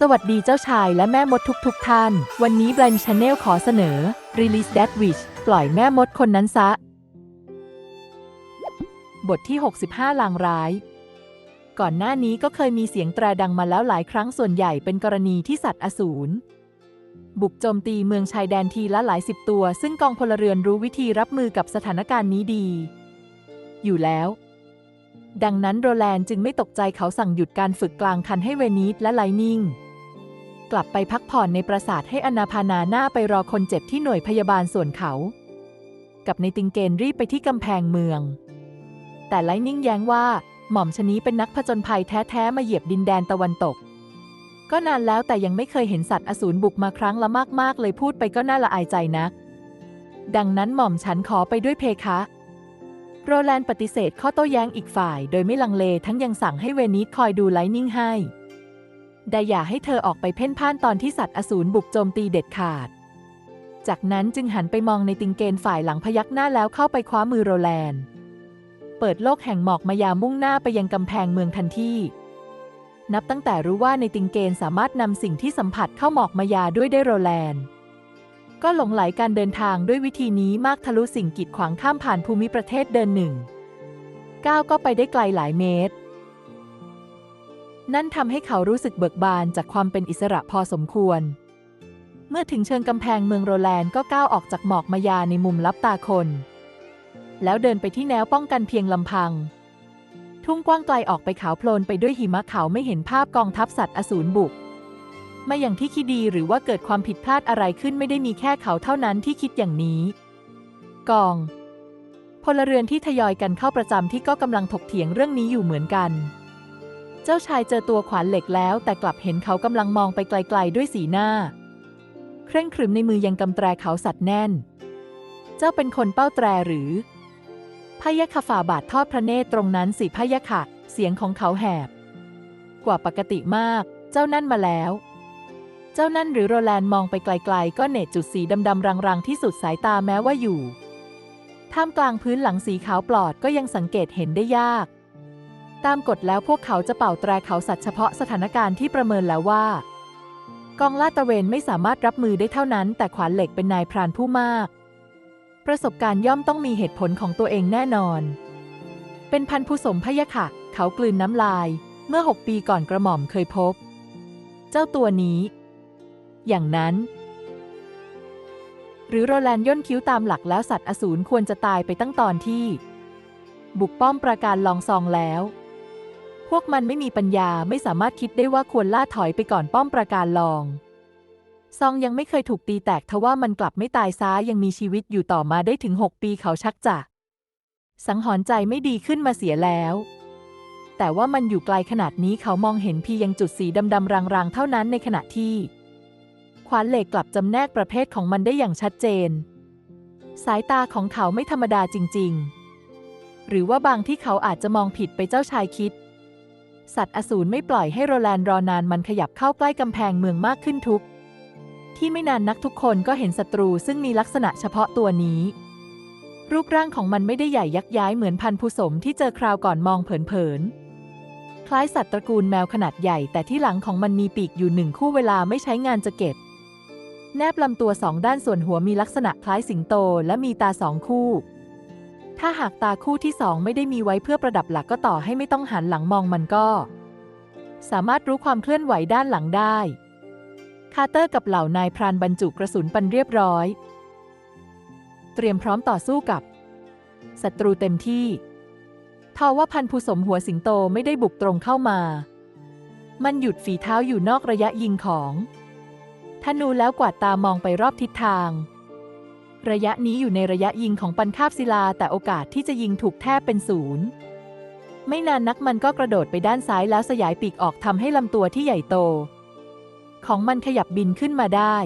สวัสดีเจ้าชายและแม่มดทุกๆทท่าน วันนี้ Blind Channel ขอเสนอ Release That Witch ปล่อยแม่มดคนนั้นซะ บทที่ 65 ลางร้าย ก่อนหน้านี้ก็เคยมีเสียงแตรดังมาแล้วหลายครั้งส่วนใหญ่เป็นกรณีที่สัตว์อสูร บุกโจมตีเมืองชายแดนทีละหลายสิบตัว ซึ่งกองพลเรือนรู้วิธีรับมือกับสถานการณ์นี้ดี อยู่แล้วดังนั้นโรแลนด์จึงไม่ตกใจเขาสั่งหยุดการฝึกกลางคันให้เวนิสและไลนิ่ง กลับไปพักผ่อนในปราสาทให้อนาพานาหน้าไปรอคนเจ็บที่หน่วยพยาบาลส่วนเขา กับในติงเกนรีบไปที่กำแพงเมือง แต่ไลนิ่งแย้งว่าหม่อมชนี้เป็นนักผจญภัยแท้ๆมาเหยียบดินแดนตะวันตก ก็นานแล้วแต่ยังไม่เคยเห็นสัตว์อสูรบุกมาครั้งละมากๆ เลยพูดไปก็น่าละอายใจนะดังนั้นหม่อมฉันขอไปด้วยเพคะโรแลนด์ปฏิเสธข้อโต้แย้งอีกฝ่าย โดยไม่ลังเลทั้งยังสั่งให้เวนิสคอยดูไลนิ่งให้ แต่อย่าให้เธอออกไปเพ่นพ่านตอนที่สัตว์อสูรบุกโจมตีเด็ดขาด จากนั้นจึงหันไปมองในติงเกนฝ่ายหลังพยักหน้าแล้วเข้าไปคว้ามือโรแลนด์ เปิดโลกแห่งหมอกมายามุ่งหน้าไปยังกำแพงเมืองทันทีนับตั้งแต่รู้ว่าในติงเกนสามารถนำสิ่งที่สัมผัสเข้าหมอกมายาด้วยได้โรแลนด์ ก็หลงไหลการเดินทางด้วยวิธีนี้มากทะลุสิ่งกีดขวางข้ามผ่านภูมิประเทศเดินหนึ่งก้าวก็ไปได้ไกลหลายเมตร นั่นทำให้เขารู้สึกเบิกบานจากความเป็นอิสระพอสมควร เมื่อถึงเชิงกำแพงเมืองโรแลนด์ก็ก้าวออกจากหมอกมายาในมุมลับตาคน แล้วเดินไปที่แนวป้องกันเพียงลำพัง ทุ่งกว้างไกลออกไปขาวโพลนไปด้วยหิมะเขาไม่เห็นภาพกองทัพสัตว์อสูรบุกไม่อย่างที่คิดดีหรือว่าเกิดความผิดพลาดอะไรขึ้นไม่ได้มีแค่เขาเท่านั้นที่คิดอย่างนี้ กอง พลเรือนที่ทยอยกันเข้าประจำที่ก็กำลังถกเถียงเรื่องนี้อยู่เหมือนกัน เจ้าชายเจอตัวขวานเหล็กแล้ว แต่กลับเห็นเขากำลังมองไปไกลๆด้วยสีหน้า เคร่งครึมในมือยังกำแตรเขาสัตว์แน่น เจ้าเป็นคนเป้าแตรหรือพยะคฝ่าบาททอดพระเนตรตรงนั้นสิพยะคะเสียงของเขาแหบ กว่าปกติมาก เจ้านั่นมาแล้ว เจ้านั่นหรือโรแลนด์มองไปไกลๆ ก็เนตจุดสีดำๆรังๆ ที่สุดสายตาแม้ว่าอยู่ท่ามกลางพื้นหลังสีขาวปลอดก็ยังสังเกตเห็นได้ยาก ตามกฎแล้วพวกเขาจะเป่าแตรเขาสัตว์เฉพาะสถานการณ์ที่ประเมินแล้วว่า กองลาดตระเวนไม่สามารถรับมือได้เท่านั้น แต่ขวานเหล็กเป็นนายพรานผู้มาก ประสบการณ์ย่อมต้องมีเหตุผลของตัวเองแน่นอน เป็นพันธุ์ผู้สมพะยะค่ะ เขากลืนน้ำลาย เมื่อหกปีก่อนกระหม่อมเคยพบ เจ้าตัวนี้ อย่างนั้นหรือโรแลนย่นคิ้วตามหลักแล้วสัตว์อสูรควรจะตายไปตั้งตอนที่ บุกป้อมประการลองซองแล้ว พวกมันไม่มีปัญญาไม่สามารถคิดได้ว่าควรล่าถอยไปก่อนป้อมประการลอง ซองยังไม่เคยถูกตีแตกทว่ามันกลับไม่ตายซ้ายังมีชีวิตอยู่ต่อมาได้ถึง6ปีเขาชักจะสังหรณ์ใจไม่ดีขึ้นมาเสียแล้ว แต่ว่ามันอยู่ไกลขนาดนี้เขามองเห็นเพียงจุดสีดำๆรางๆ เท่านั้นในขณะที่ควานเหล็กกลับจำแนกประเภทของมันได้อย่างชัดเจน สายตาของเขาไม่ธรรมดาจริง ๆ หรือว่าบางที่เขาอาจจะมองผิดไปเจ้าชายคิด สัตว์อสูรไม่ปล่อยให้โรแลนด์รอนานมันขยับเข้าใกล้กำแพงเมืองมากขึ้นทุก ที่ไม่นานนักทุกคนก็เห็นศัตรูซึ่งมีลักษณะเฉพาะตัวนี้ รูปร่างของมันไม่ได้ใหญ่ยักย้ายเหมือนพันธุ์ผู้สมที่เจอคราวก่อนมองเผินๆ คล้ายสัตว์ตระกูลแมวขนาดใหญ่ แต่ที่หลังของมันมีปีกอยู่หนึ่งคู่เวลาไม่ใช้งานจะเก็บ แนบลำตัวสองด้านส่วนหัวมีลักษณะคล้ายสิงโตและมีตาสองคู่ ถ้าหากตาคู่ที่สองไม่ได้มีไว้เพื่อประดับหลักก็ต่อให้ไม่ต้องหันหลังมองมันก็ สามารถรู้ความเคลื่อนไหวด้านหลังได้ คาร์เตอร์กับเหล่านายพรานบรรจุกระสุนปันเรียบร้อย เตรียมพร้อมต่อสู้กับศัตรูเต็มที่ทว่าพันผู้สมหัวสิงโตไม่ได้บุกตรงเข้ามา มันหยุดฝีเท้าอยู่นอกระยะยิงของธนูแล้วกวาดตามองไปรอบทิศทาง ระยะนี้อยู่ในระยะยิงของปันคาบศิลา แต่โอกาสที่จะยิงถูกแทบเป็นศูนย์ไม่นานนักมันก็กระโดดไปด้านซ้ายแล้วสยายปีกออกทำให้ลำตัวที่ใหญ่โต ของมันขยับบินขึ้นมาได้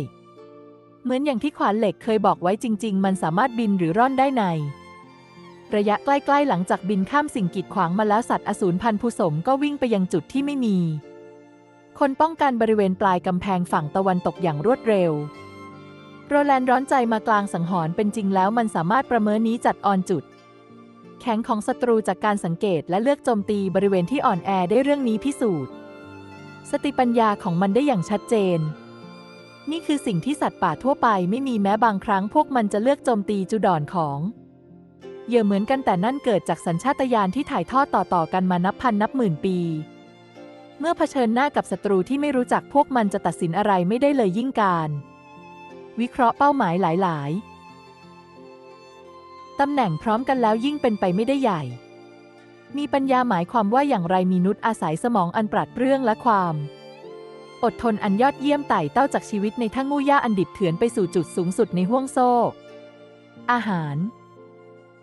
เหมือนอย่างที่ขวานเหล็กเคยบอกไว้จริง ๆ มันสามารถบินหรือร่อนได้ใน ระยะใกล้ๆหลังจากบินข้ามสิ่งกีดขวางมาแล้วสัตว์อสูรพันธุ์ผู้สมก็วิ่งไปยังจุดที่ไม่มี คนป้องกันบริเวณปลายกำแพงฝั่งตะวันตกอย่างรวดเร็ว โรแลนด์ร้อนใจมากลางสังหรณ์เป็นจริงแล้วมันสามารถประเมินนี้จัดออนจุด แข็งของศัตรูจากการสังเกตและเลือกโจมตีบริเวณที่อ่อนแอได้เรื่องนี้พิสูจน์ สติปัญญาของมันได้อย่างชัดเจน นี่คือสิ่งที่สัตว์ป่าทั่วไปไม่มีแม้บางครั้งพวกมันจะเลือกโจมตีจุดอ่อนของเหยื่อเหมือนกันแต่นั่นเกิดจากสัญชาตญาณที่ถ่ายทอดต่อๆกันมานับพันนับหมื่นปี เมื่อเผชิญหน้ากับศัตรูที่ไม่รู้จักพวกมันจะตัดสินอะไรไม่ได้เลยยิ่งการ วิเคราะห์เป้าหมายหลาย ๆ ตำแหน่งพร้อมกันแล้วยิ่งเป็นไปไม่ได้ใหญ่ มีปัญญาหมายความว่าอย่างไรมีนุษย์อาศัยสมองอันปราดเปรื่องและความ อดทนอันยอดเยี่ยมไต่เต้าจากชีวิตในทั้งงูย่าอันดิบเถือนไปสู่จุดสูงสุดในห้วงโซ่ อาหาร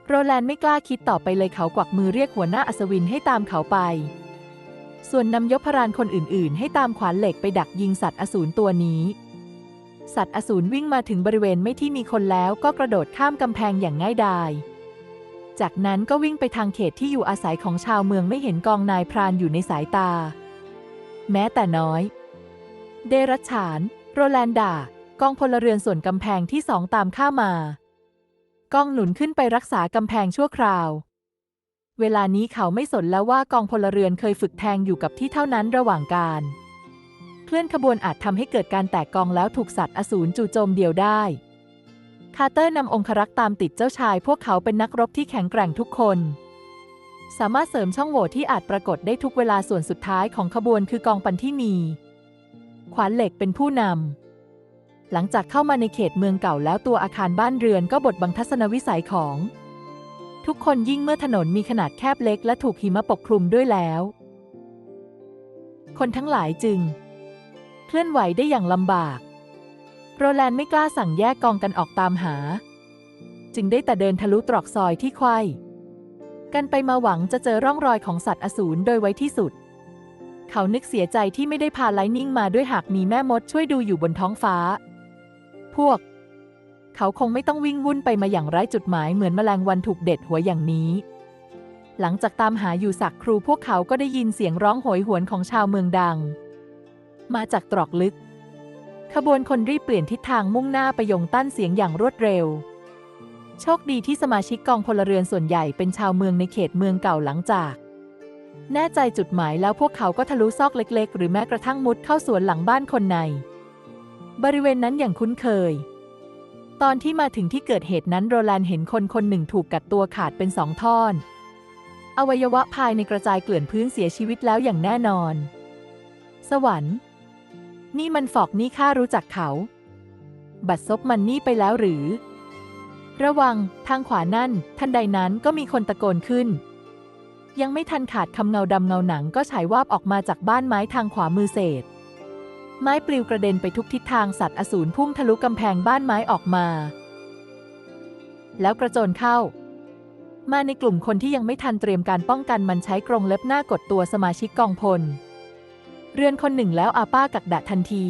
โรแลนด์ไม่กล้าคิดต่อไปเลยเขากวักมือเรียกหัวหน้าอัศวินให้ตามเขาไป ส่วนนำยพรานคนอื่น ๆ ให้ตามขวานเหล็กไปดักยิงสัตว์อสูรตัวนี้ สัตว์อสูรวิ่งมาถึงบริเวณไม่ที่มีคนแล้วก็กระโดดข้ามกำแพงอย่างง่ายดาย จากนั้นก็วิ่งไปทางเขตที่อยู่อาศัยของชาวเมืองไม่เห็นกองนายพรานอยู่ในสายตา แม้แต่น้อย เดรัจฉาน โรแลนดา กองพลเรือนส่วนกำแพงที่สองตามข้ามากองหนุนขึ้นไปรักษากำแพงชั่วคราว เวลานี้เขาไม่สนแล้วว่ากองพลเรือนเคยฝึกแทงอยู่กับที่เท่านั้นระหว่างการ เคลื่อนขบวนอาจทำให้เกิดการแตกกองแล้วถูกสัตว์อสูรจู่โจมเดียวได้ คาร์เตอร์นำองครักษ์ตามติดเจ้าชาย พวกเขาเป็นนักรบที่แข็งแกร่งทุกคน สามารถเสริมช่องโหว่ที่อาจปรากฏได้ทุกเวลาส่วนสุดท้ายของขบวนคือกองปันที่มีขวานเหล็กเป็นผู้นำ หลังจากเข้ามาในเขตเมืองเก่าแล้วตัวอาคารบ้านเรือนก็บดบังทัศนวิสัยของ ทุกคนยิ่งเมื่อถนนมีขนาดแคบเล็กและถูกหิมะปกคลุมด้วยแล้ว คนทั้งหลายจึง เคลื่อนไหวได้อย่างลำบาก โรแลนด์ไม่กล้าสั่งแยกกองกันออกตามหา จึงได้แต่เดินทะลุตรอกซอยที่ไขว้กันไปมาหวังจะเจอร่องรอยของสัตว์อสูรโดยไว้ที่สุด เขานึกเสียใจที่ไม่ได้พาไลนิ่งมาด้วยหากมีแม่มดช่วยดูอยู่บนท้องฟ้า พวก เขาคงไม่ต้องวิ่งวุ่นไปมาอย่างไร้จุดหมายเหมือนแมลงวันถูกเด็ดหัวอย่างนี้ หลังจากตามหาอยู่สักครูพวกเขาก็ได้ยินเสียงร้องโหยหวนของชาวเมืองดัง มาจากตรอกลึก ขบวนคนรีบเปลี่ยนทิศทางมุ่งหน้าไปยงต้านเสียงอย่างรวดเร็ว โชคดีที่สมาชิกกองพลเรือนส่วนใหญ่เป็นชาวเมืองในเขตเมืองเก่าหลังจาก แน่ใจจุดหมายแล้วพวกเขาก็ทะลุซอกเล็ก ๆ หรือแม้กระทั่งมุดเข้าสวนหลังบ้านคนใน บริเวณนั้นอย่างคุ้นเคย ตอนที่มาถึงที่เกิดเหตุนั้นโรแลนด์เห็นคนคนหนึ่งถูกกัดตัวขาดเป็นสองท่อนอวัยวะภายในกระจายเกลื่อนพื้นเสียชีวิตแล้วอย่างแน่นอน สวรรค์ นี่มันฝอกนี่ข้ารู้จักเขา บัดซบมันนี่ไปแล้วหรือ ระวังทางขวานั่น ทันใดนั้นก็มีคนตะโกนขึ้น ยังไม่ทันขาดคำเงาดำเงาหนังก็ฉายวาบออกมาจากบ้านไม้ทางขวามือเศษ ไม้ปลิวกระเด็นไปทุกทิศทางสัตว์อสูรพุ่งทะลุกำแพงบ้านไม้ออกมา แล้วกระโจนเข้ามาในกลุ่มคนที่ยังไม่ทันเตรียมการป้องกันมันใช้กรงเล็บหน้ากดตัวสมาชิกกองพล เรือนคนหนึ่งแล้วอาป้ากักดะทันที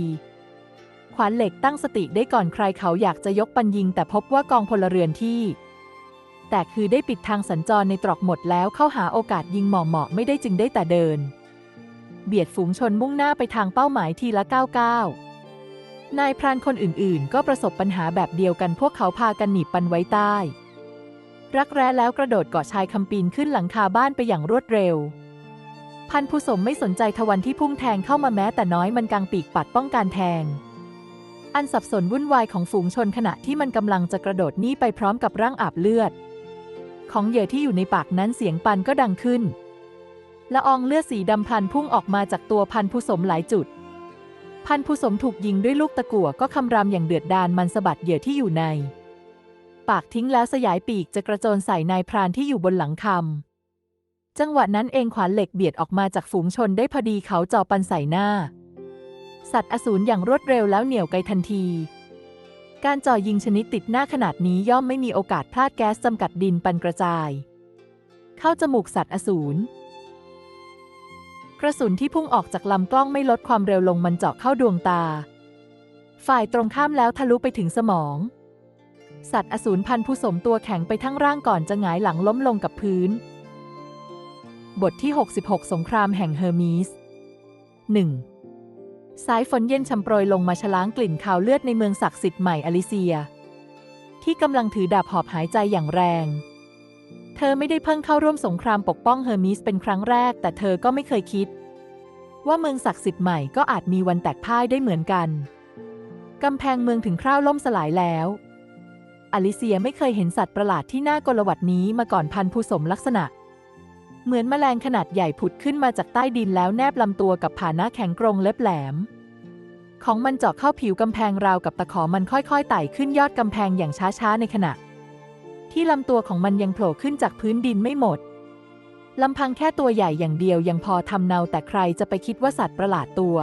ขวานเหล็กตั้งสติได้ก่อนใครเขาอยากจะยกปันยิง แต่พบว่ากองพลเรือนที่ แต่คือได้ปิดทางสัญจรในตรอกหมดแล้วเข้าหาโอกาสยิงเหมาะๆไม่ได้จึงได้แต่เดิน เบียดฝูงชนมุ่งหน้าไปทางเป้าหมายทีละก้าวก้าวนายพรานคนอื่นๆ ก็ประสบปัญหาแบบเดียวกันพวกเขาพากันหนีบปันไว้ใต้ รักแร้แล้วกระโดดเกาะชายคำปีนขึ้นหลังคาบ้านไปอย่างรวดเร็ว พันผู้สมไม่สนใจทวันที่พุ่งแทงเข้ามาแม้แต่น้อยมันกางปีกปัดป้องการแทง อันสับสนวุ่นวายของฝูงชนขณะที่มันกำลังจะกระโดดหนีไปพร้อมกับร่างอาบเลือด ของเหยื่อที่อยู่ในปากนั้นเสียงปันก็ดังขึ้นละอองเลือดสีดำพันพุ่งออกมาจากตัวพันผู้สมหลายจุด พันผู้สมถูกยิงด้วยลูกตะกั่วก็คำรามอย่างเดือดดาลมันสะบัดเหยื่อที่อยู่ใน ปากทิ้งแล้วสยายปีกจะกระโจนใส่นายพรานที่อยู่บนหลังคำ จังหวะนั้นเองขวานเหล็กเบียดออกมาจากฝูงชนได้พอดีเขาจ่อปันใส่หน้า สัตว์อสูรอย่างรวดเร็วแล้วเหนี่ยวไกทันที การจ่อยิงชนิดติดหน้าขนาดนี้ย่อมไม่มีโอกาสพลาดแก๊สจำกัดดินปันกระจาย เข้าจมูกสัตว์อสูรกระสุนที่พุ่งออกจากลำกล้องไม่ลดความเร็วลงมันเจาะเข้าดวงตา ฝ่ายตรงข้ามแล้วทะลุไปถึงสมอง สัตว์อสูรพันผู้สมตัวแข็งไปทั้งร่างก่อนจะหงายหลังล้มลงกับพื้น บทที่ 66 สงครามแห่งเฮอร์มีส 1. สายฝนเย็นชำโปรยลงมาชล้างกลิ่นคาวเลือดในเมืองศักดิ์สิทธิ์ใหม่อลิเซีย ที่กำลังถือดาบหอบหายใจอย่างแรง เธอไม่ได้เพิ่งเข้าร่วมสงครามปกป้องเฮอร์มิสเป็นครั้งแรก แต่เธอก็ไม่เคยคิด ว่าเมืองศักดิ์สิทธิ์ใหม่ก็อาจมีวันแตกพ่ายได้เหมือนกันกำแพงเมืองถึงคราวล่มสลายแล้วอลิเซียไม่เคยเห็นสัตว์ประหลาดที่น่ากลวัดนี้มาก่อนพันผู้สมลักษณะ เหมือนแมลงขนาดใหญ่ผุดขึ้นมาจากใต้ดินแล้วแนบลำตัวกับผาหน้าแข็งกรงเล็บแหลม ของมันเจาะเข้าผิวกำแพงราวกับตะขอมันค่อยๆไต่ขึ้นยอดกำแพงอย่างช้าๆในขณะ ที่ลำตัวของมันยังโผล่ขึ้นจากพื้นดินไม่หมดลำพังแค่ตัวใหญ่อย่างเดียวยังพอทำเนาแต่ใครจะไปคิดว่าสัตว์ประหลาดตัว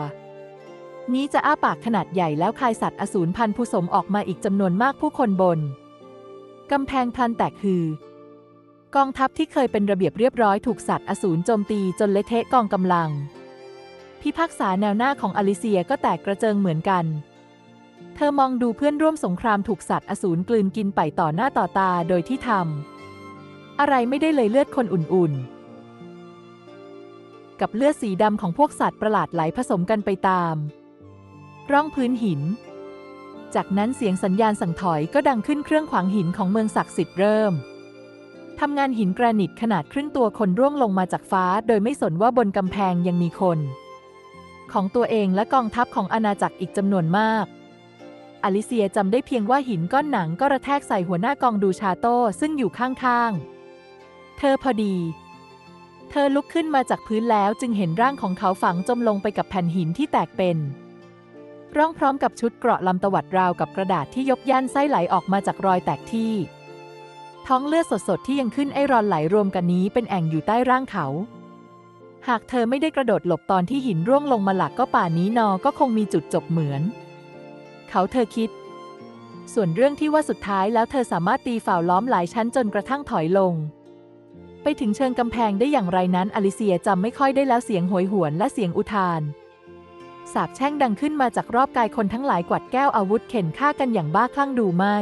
นี้จะอ้าปากขนาดใหญ่แล้วคายสัตว์อสูรพันธุ์ผสมออกมาอีกจำนวนมากผู้คนบนกำแพงพลันแตกฮือ กองทัพที่เคยเป็นระเบียบเรียบร้อยถูกสัตว์อสูรโจมตีจนเละเทะกองกำลัง พิพากษาแนวหน้าของอลิเซียก็แตกกระเจิงเหมือนกัน เธอมองดูเพื่อนร่วมสงครามถูกสัตว์อสูรกลืนกินไปต่อหน้าต่อตาโดยที่ทำอะไรไม่ได้เลยเลือดคนอุ่นๆ กับเลือดสีดำของพวกสัตว์ประหลาดไหลผสมกันไปตาม ร่องพื้นหิน จากนั้นเสียงสัญญาณสั่งถอยก็ดังขึ้นเครื่องขวางหินของเมืองศักดิ์สิทธิ์เริ่ม ทำงานหินแกรนิตขนาดครึ่งตัวคนร่วงลงมาจากฟ้า โดยไม่สนว่าบนกำแพงยังมีคน ของตัวเองและกองทัพของอาณาจักรอีกจำนวนมาก อลิเซียจำได้เพียงว่าหินก้อนหนังก็ระแทกใส่หัวหน้ากองดูชาโต้ซึ่งอยู่ข้างๆ เธอพอดี เธอลุกขึ้นมาจากพื้นแล้วจึงเห็นร่างของเขาฝังจมลงไปกับแผ่นหินที่แตกเป็นร่องพร้อมกับชุดเกราะลำตวัดราวกับกระดาษที่ยกย่านไส้ไหลออกมาจากรอยแตกที่ ท้องเลือดสดๆที่ยังขึ้นไอรอนไหลรวมกันนี้เป็นแอ่งอยู่ใต้ร่างเขา หากเธอไม่ได้กระโดดหลบตอนที่หินร่วงลงมาหลักก็ป่านนี้นอก็คงมีจุดจบเหมือน เขาเธอคิด ส่วนเรื่องที่ว่าสุดท้ายแล้วเธอสามารถตีฝ่าวล้อมหลายชั้นจนกระทั่งถอยลง ไปถึงเชิงกำแพงได้อย่างไรนั้นอลิเซียจำไม่ค่อยได้แล้วเสียงโหยหวนและเสียงอุทานสาบแช่งดังขึ้นมาจากรอบกายคนทั้งหลายกวัดแก้วอาวุธเข็นฆ่ากันอย่างบ้าคลั่งดูไม่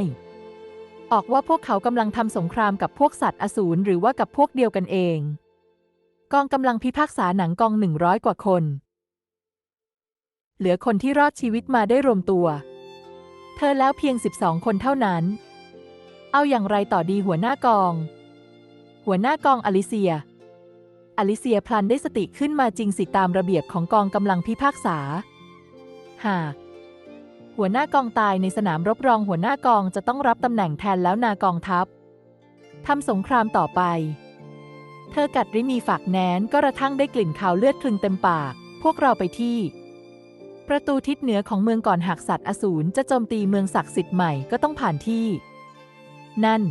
ออกว่าพวกเขากำลังทำสงครามกับพวกสัตว์อสูรหรือว่ากับพวกเดียวกันเอง กองกำลังพิพากษาหนังกองหนึ่งร้อยกว่าคน เหลือคนที่รอดชีวิตมาได้รวมตัว เธอแล้วเพียง 12 คนเท่านั้น เอาอย่างไรต่อดีหัวหน้ากอง หัวหน้ากองอลิเซีย อลิเซียพลันได้สติขึ้นมาจริงสิตามระเบียบของกองกำลังพิพากษา หาก หัวหน้ากองตายในสนามรบรองหัวหน้ากองจะต้องรับตำแหน่งแทนแล้วนากองทัพทำสงครามต่อไป เธอกัดริมีฝากแนนก็ระทั่งได้กลิ่นขาวเลือดคลึงเต็มปาก พวกเราไปที่ ประตูทิศเหนือของเมืองก่อนหากสัตว์อสูรจะโจมตีเมืองศักดิ์สิทธิ์ใหม่ก็ต้องผ่านที่ นั่น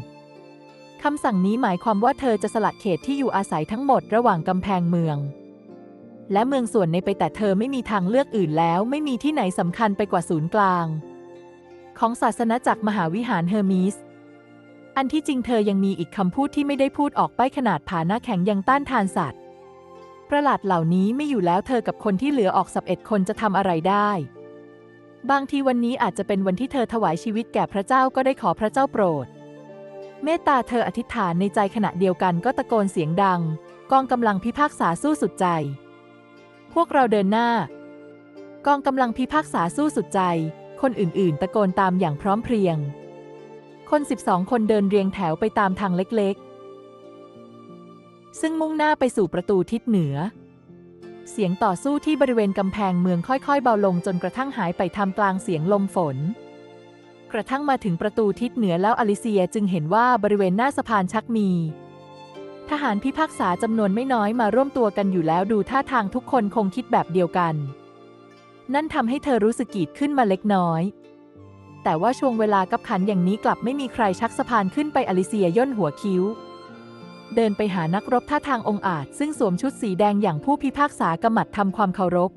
คำสั่งนี้หมายความว่าเธอจะสละเขตที่อยู่อาศัยทั้งหมดระหว่างกำแพงเมือง และเมืองส่วนในไปแต่เธอไม่มีทางเลือกอื่นแล้ว ไม่มีที่ไหนสำคัญไปกว่าศูนย์กลาง ของศาสนาจักรมหาวิหารเฮอร์มิสอันที่จริงเธอยังมีอีกคำพูดที่ไม่ได้พูดออกไปขนาดผาหน้าแข็งยังต้านทานสัตว์ ประหลาดเหล่านี้ไม่อยู่แล้วเธอกับคนที่เหลือออกสับเอ็ดคนจะทำอะไรได้ บางทีวันนี้อาจจะเป็นวันที่เธอถวายชีวิตแก่พระเจ้าก็ได้ขอพระเจ้าโปรด เมตตาเธออธิษฐานในใจขณะเดียวกันก็ตะโกนเสียงดัง กองกำลังพิพากษาสู้สุดใจ พวกเราเดินหน้า กองกำลังพิพากษาสู้สุดใจ คนอื่นๆ ตะโกนตามอย่างพร้อมเพรียง คน 12 คนเดินเรียงแถวไปตามทางเล็กๆ ซึ่งมุ่งหน้าไปสู่ประตูทิศเหนือ เสียงต่อสู้ที่บริเวณกำแพงเมืองค่อยๆ เบาลงจนกระทั่งหายไปทำกลางเสียงลมฝนกระทั่งมาถึงประตูทิศเหนือแล้วอลิเซียจึงเห็นว่าบริเวณหน้าสะพานชักมี ทหารพิพากษาจำนวนไม่น้อยมาร่วมตัวกันอยู่แล้วดูท่าทางทุกคนคงคิดแบบเดียวกัน นั่นทำให้เธอรู้สึกกีดขึ้นมาเล็กน้อย แต่ว่าช่วงเวลากับขันอย่างนี้กลับไม่มีใครชักสะพานขึ้นไปอลิเซียย่นหัวคิ้ว เดินไปหานักรบท่าทางองอาจ ซึ่งสวมชุดสีแดงอย่างผู้พิพากษากำหมัดทำความเคารพ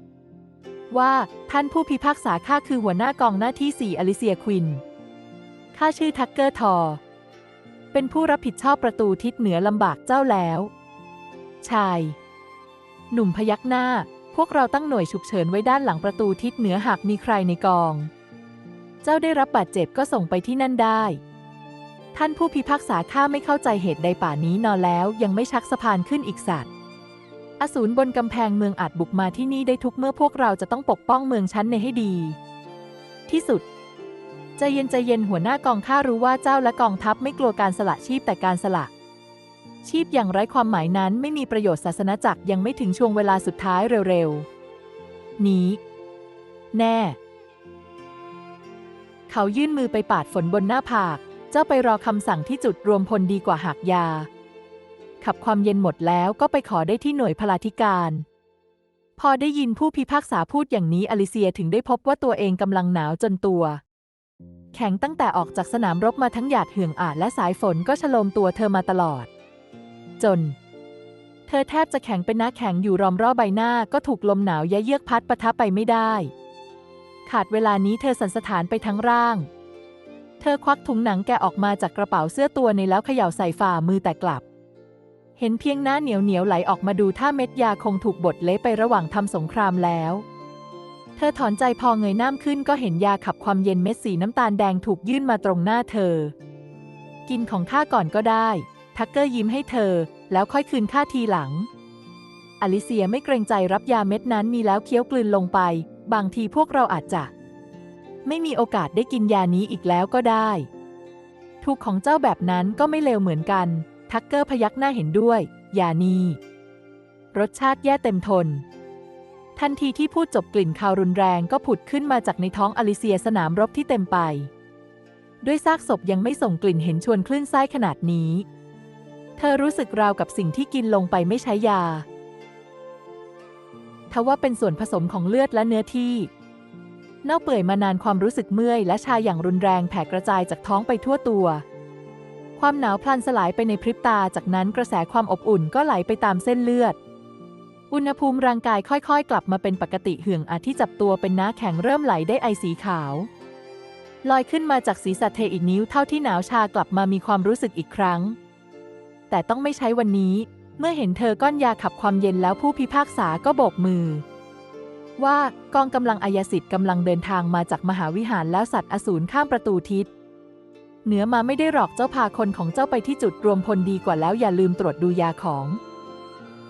ว่าท่านผู้พิพากษาข้าคือหัวหน้ากองหน้าที่สี่อลิเซียควินข้าชื่อทักเกอร์ทอ เป็นผู้รับผิดชอบประตูทิศเหนือลำบากเจ้าแล้ว ชาย หนุ่มพยักหน้า พวกเราตั้งหน่วยฉุกเฉินไว้ด้านหลังประตูทิศเหนือหากมีใครในกอง เจ้าได้รับบาดเจ็บก็ส่งไปที่นั่นได้ ท่านผู้พิพากษาข้าไม่เข้าใจเหตุใดป่านี้นอนแล้วยังไม่ชักสะพานขึ้นอีกสัตว์อสูรบนกำแพงเมืองอาจบุกมาที่นี่ได้ทุกเมื่อพวกเราจะต้องปกป้องเมืองชั้นในให้ดี ที่สุด ใจเย็นใจเย็นหัวหน้ากองข้ารู้ว่าเจ้าและกองทัพไม่กลัวการสละชีพแต่การสละ ชีพอย่างไร้ความหมายนั้นไม่มีประโยชน์ศาสนาจักรยังไม่ถึงช่วงเวลาสุดท้ายเร็วๆ นี้ แน่ เขายื่นมือไปปาดฝนบนหน้าผาก เจ้าไปรอคำสั่งที่จุดรวมพลดีกว่าหักยา ขับความเย็นหมดแล้วก็ไปขอได้ที่หน่วยพลาธิการพอได้ยินผู้พิพากษาพูดอย่างนี้อลิเซียถึงได้พบว่าตัวเองกำลังหนาวจนตัว แข็งตั้งแต่ออกจากสนามรบมาทั้งหยาดเหืองอาจและสายฝนก็ฉโลมตัวเธอมาตลอด จน เธอแทบจะแข็งเป็นน้าแข็งอยู่รอมรอบใบหน้าก็ถูกลมหนาวแยะเยือกพัดปะทะไปไม่ได้ ขาดเวลานี้เธอสันสถานไปทั้งร่าง เธอควักถุงหนังแกออกมาจากกระเป๋าเสื้อตัวในแล้วเขย่าใส่ฝ่ามือแต่กลับ เห็นเพียงหน้าเหนียวเหนียวไหลออกมาดูถ้าเม็ดยาคงถูกบดเละไประหว่างทำสงครามแล้ว ธอถอนใจพอเงยหน้าขึ้นก็เห็นยาขับความเย็นเม็ดสีน้ำตาลแดงถูกยื่นมาตรงหน้าเธอ กินของข้าก่อนก็ได้ ทักเกอร์ยิ้มให้เธอ แล้วค่อยคืนค่าทีหลัง อลิเซียไม่เกรงใจรับยาเม็ดนั้นมีแล้วเคี้ยวกลืนลงไป บางทีพวกเราอาจจะ ไม่มีโอกาสได้กินยานี้อีกแล้วก็ได้ ถูกของเจ้าแบบนั้นก็ไม่เลวเหมือนกัน ทักเกอร์พยักหน้าเห็นด้วย ยานีรสชาติแย่เต็มทน ทันทีที่พูดจบกลิ่นคาวรุนแรงก็ผุดขึ้นมาจากในท้องอลิเซียสนามรบที่เต็มไป ด้วยซากศพยังไม่ส่งกลิ่นเห็นชวนคลื่นไส้ขนาดนี้ เธอรู้สึกราวกับสิ่งที่กินลงไปไม่ใช้ยา ทว่าเป็นส่วนผสมของเลือดและเนื้อที่ เน่าเปื่อยมานานความรู้สึกเมื่อยและชาอย่างรุนแรงแผ่กระจายจากท้องไปทั่วตัว ความหนาวพลันสลายไปในพริบตาจากนั้นกระแสความอบอุ่นก็ไหลไปตามเส้นเลือด อุณหภูมิร่างกายค่อยๆ กลับมาเป็นปกติเหืองอาที่จับตัวเป็นน้าแข็งเริ่มไหลได้ไอสีขาว ลอยขึ้นมาจากศีรษะเทอีกนิ้วเท่าที่หนาวชากลับมามีความรู้สึกอีกครั้ง แต่ต้องไม่ใช้วันนี้ เมื่อเห็นเธอก้อนยาขับความเย็นแล้วผู้พิพากษาก็โบกมือ ว่ากองกำลังอายสิทธิ์กำลังเดินทางมาจากมหาวิหารแล้วสัตว์อสูรข้ามประตูทิศเหนือมาไม่ได้หรอกเจ้าพาคนของเจ้าไปที่จุดรวมพลดีกว่าแล้วอย่าลืมตรวจดูยาของ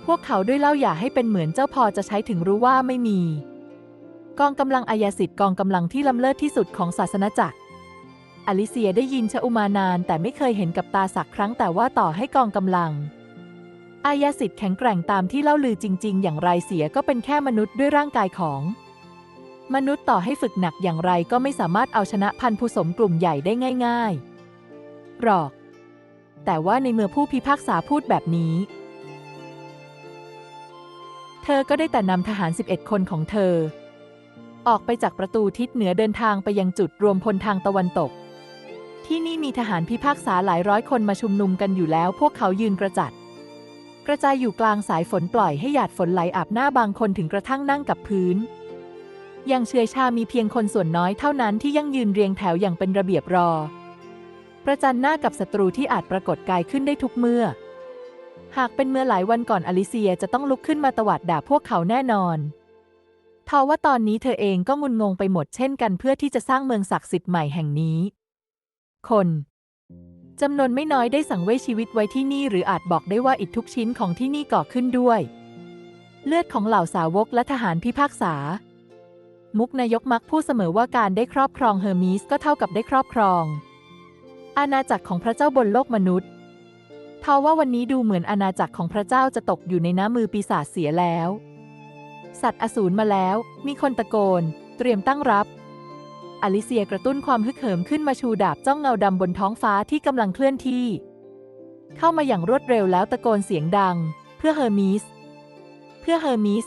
พวกเขาด้วยเล่าอย่าให้เป็นเหมือนเจ้าพอจะใช้ถึงรู้ว่าไม่มี กองกำลังอายาสิทธิ์กองกำลังที่ล้ำเลิศที่สุดของศาสนาจักร อลิเซียได้ยินชะอุมานานแต่ไม่เคยเห็นกับตาสักครั้งแต่ว่าต่อให้กองกำลัง อายาสิทธิ์แข็งแกร่งตามที่เล่าลือจริง ๆ อย่างไรเสียก็เป็นแค่มนุษย์ด้วยร่างกายของ มนุษย์ต่อให้ฝึกหนักอย่างไรก็ไม่สามารถเอาชนะพันธุ์ผสมกลุ่มใหญ่ได้ง่าย ๆ หรอก แต่ว่าในเมื่อผู้พิพากษาพูดแบบนี้ เธอก็ได้แต่นำทหาร 11 คนของเธอ ออกไปจากประตูทิศเหนือเดินทางไปยังจุดรวมพลทางตะวันตก ที่นี่มีทหารพิพากษาหลายร้อยคนมาชุมนุมกันอยู่แล้ว พวกเขายืนกระจัด กระจายอยู่กลางสายฝนปล่อยให้หยาดฝนไหลอาบหน้าบางคนถึงกระทั่งนั่งกับพื้น ยังเชยชามีเพียงคนส่วนน้อยเท่านั้นที่ยังยืนเรียงแถวอย่างเป็นระเบียบรอ ประจันหน้ากับศัตรูที่อาจปรากฏกายขึ้นได้ทุกเมื่อ หากเป็นเมื่อหลายวันก่อนอลิเซียจะต้องลุกขึ้นมาตวาดด่าพวกเขาแน่นอนทว่าตอนนี้เธอเองก็งุนงงไปหมดเช่นกันเพื่อที่จะสร้างเมืองศักดิ์สิทธิ์ใหม่แห่งนี้ คนจำนวนไม่น้อยได้สังเวยชีวิตไว้ที่นี่หรืออาจบอกได้ว่าอิฐทุกชิ้นของที่นี่ก่อขึ้นด้วย เลือดของเหล่าสาวกและทหารพิพากษา มุกนายกมักพูดเสมอว่าการได้ครอบครองเฮอร์มีสก็เท่ากับได้ครอบครอง อาณาจักรของพระเจ้าบนโลกมนุษย์ ทว่าวันนี้ดูเหมือนอาณาจักรของพระเจ้าจะตกอยู่ในน้ำมือปีศาจเสียแล้ว สัตว์อสูรมาแล้ว มีคนตะโกน เตรียมตั้งรับ อลิเซียกระตุ้นความฮึกเหิมขึ้นมาชูดาบจ้องเงาดำบนท้องฟ้าที่กำลังเคลื่อนที่ เข้ามาอย่างรวดเร็วแล้วตะโกนเสียงดัง เพื่อเฮอร์มิส เพื่อเฮอร์มิส